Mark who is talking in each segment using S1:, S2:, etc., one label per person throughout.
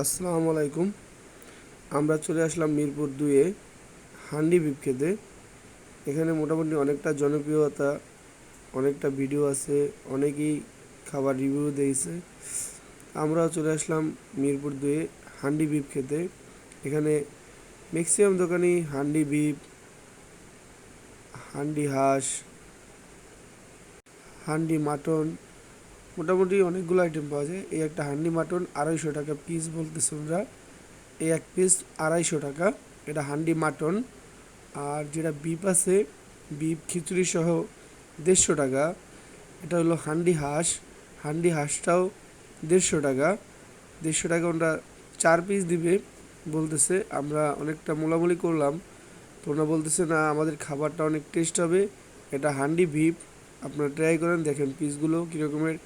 S1: আসসালামু আলাইকুম। আমরা চলে আসলাম মিরপুর দুয়ে হান্ডি বিপ খেতে। এখানে মোটামুটি অনেকটা জনপ্রিয়তা, অনেকটা ভিডিও আছে, অনেকেই খাবার রিভিউ দিয়েছে। আমরাও চলে আসলাম মিরপুর দুয়ে হান্ডি বিপ খেতে। এখানে ম্যাক্সিমাম দোকানই হান্ডি বিপ, হান্ডি হাঁস, হান্ডি মাটন মোটামুটি অনেকগুলো আইটেম পাওয়া যায়। এই একটা হান্ডি মাটন আড়াইশো টাকা পিস বলতেছে ওরা। এই এক পিস আড়াইশো টাকা। এটা হান্ডি মাটন আর যেটা বিপ আছে বিপ খিচুড়ি সহ দেড়শো টাকা। এটা হলো হান্ডি হাঁস হান্ডি হাঁসটাও দেড়শো টাকা। দেড়শো টাকা ওরা চার পিস দিবে। বলতেছে, আমরা অনেকটা মোলামুলি করলাম। তো ওরা বলতেছে, না, আমাদের খাবারটা অনেক টেস্ট হবে। এটা হান্ডি ভিপ আপনারা ট্রাই করেন, দেখেন পিসগুলো কীরকমের।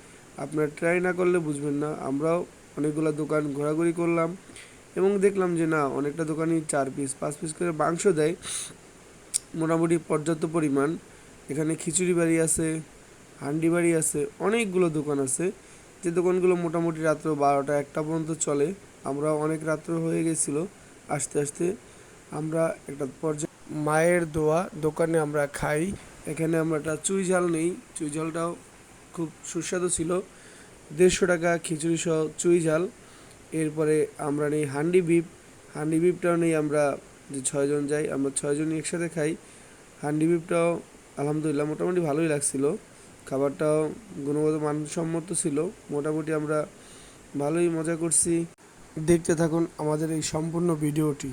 S1: আপনারা ট্রাই না করলে বুঝবেন না। আমরাও অনেকগুলো দোকান ঘোরাঘুরি করলাম এবং দেখলাম যে না, অনেকটা দোকানই চার পিস পাঁচ পিস করে মাংস দেয়। মোটামুটি পর্যাপ্ত পরিমাণ। এখানে খিচুড়ি বাড়ি আছে, হান্ডি বাড়ি আছে, অনেকগুলো দোকান আছে। যে দোকানগুলো মোটামুটি রাত্র বারোটা একটা পর্যন্ত চলে। আমরা অনেক রাত্র হয়ে গেছিল। আস্তে আস্তে আমরা একটা পর্যায়ে মায়ের দোয়া দোকানে আমরা খাই। এখানে আমরা একটা চুই ঝাল নেই। চুই ঝালটাও খুব সুস্বাদু ছিল। দেড়শো টাকা খিচুড়ি সহ চুই ঝাল। এরপরে আমরা নেই হান্ডি বিপ হান্ডি বিপটাও নেই আমরা যে ছয়জন যাই, আমরা ছয়জনই একসাথে খাই। হান্ডি বিপটাও আলহামদুলিল্লাহ মোটামুটি ভালোই লাগছিল। খাবারটাও গুণগত মানসম্মত ছিল। মোটামুটি আমরা ভালোই মজা করছি। দেখতে থাকুন আমাদের এই সম্পূর্ণ ভিডিওটি।